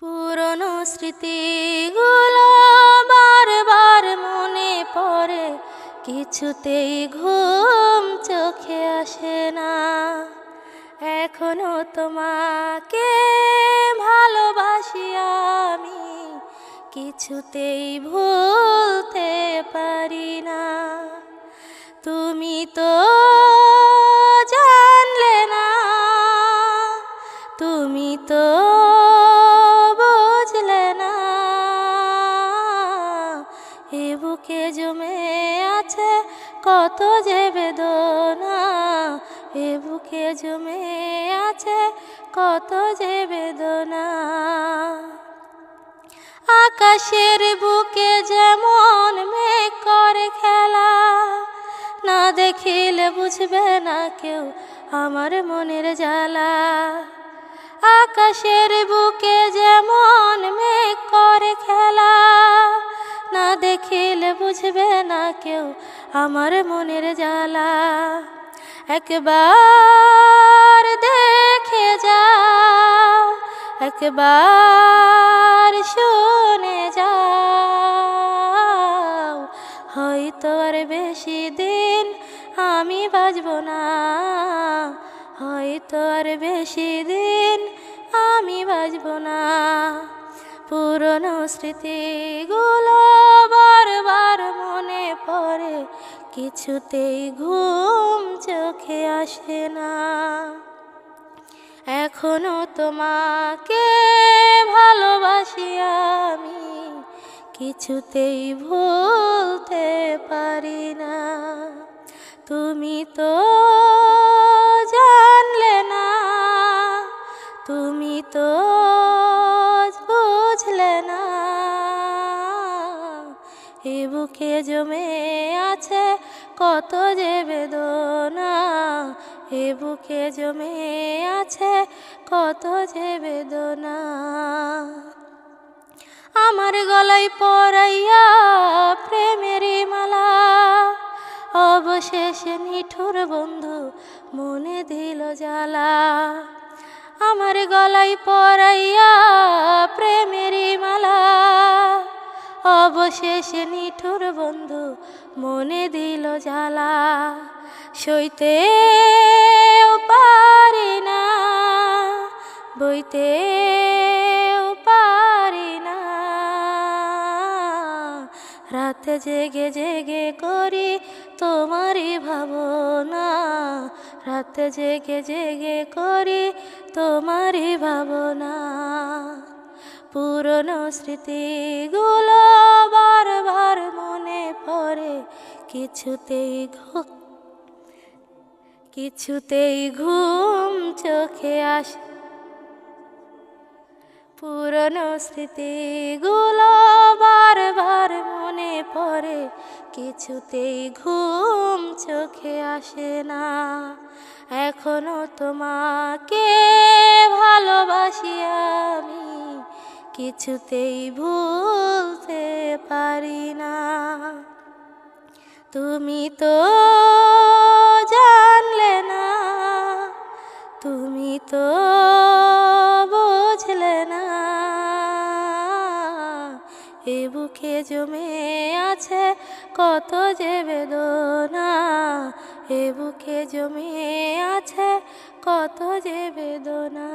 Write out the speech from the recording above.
পুরনো স্মৃতিগুলো বারবার মনে পড়ে। কিছুতেই ঘুম চোখে আসে না। এখনও তোমাকে ভালোবাসি আমি। কিছুতেই ভুলতে পারি না। তুমি তো কত যে বেদনা এ বুকে জমে আছে, কত যে বেদনা। আকাশের বুকে যেমন মেঘ করে খেলা, না দেখিলে বুঝবে না কেউ আমার মনের জ্বালা। আকাশের বুকে যেমন মেঘ করে খেলা, না দেখিলে বুঝবে না কেউ আমার মনের জ্বালা একবার দেখে যাও, একবার শুনে যাও। হয়তো আর বেশি দিন আমি বাজব না, হয়তো আর বেশি দিন আমি বাজব না। পুরনো স্মৃতিগুলো বারবার মনে পড়ে। কিছুতেই ঘুম চোখে আসে না। এখনও তোমাকে ভালোবাসি আমি, কিছুতেই ভুলতে পারি না। তুমি তো বুকে জমে আছে কত যে বেদনা, এ বুকে জমে আছে কত যে বেদনা। আমার গলায় পরাইয়া প্রেমেরই মালা, অবশেষে নিঠুর বন্ধু মনে দিল জ্বালা। আমার গলায় পরাইয়া অবশেষে নিঠুর বন্ধু মনে দিল জ্বালা, সইতে পারি না, বইতে পারি না। রাতে জেগে জেগে করি তোমারই ভাবনা, রাতে জেগে জেগে করি তোমারই ভাবনা। পুরনো স্মৃতিগুলো বারবার মনে পড়ে কিছুতেই ঘু কিছুতেই ঘুম চোখে আসে। পুরনো স্মৃতিগুলো বারবার মনে পড়ে, কিছুতেই ঘুম চোখে আসে না। এখনও তোমাকে ভালোবাসি আমি। কিছুতেই ভুলতে পারি না। তুমি তো জানলে না, তুমি তো বুঝলে না। এ বুকে জমে আছে কত যে বেদনা, এ বুকে জমে আছে কত যে বেদনা।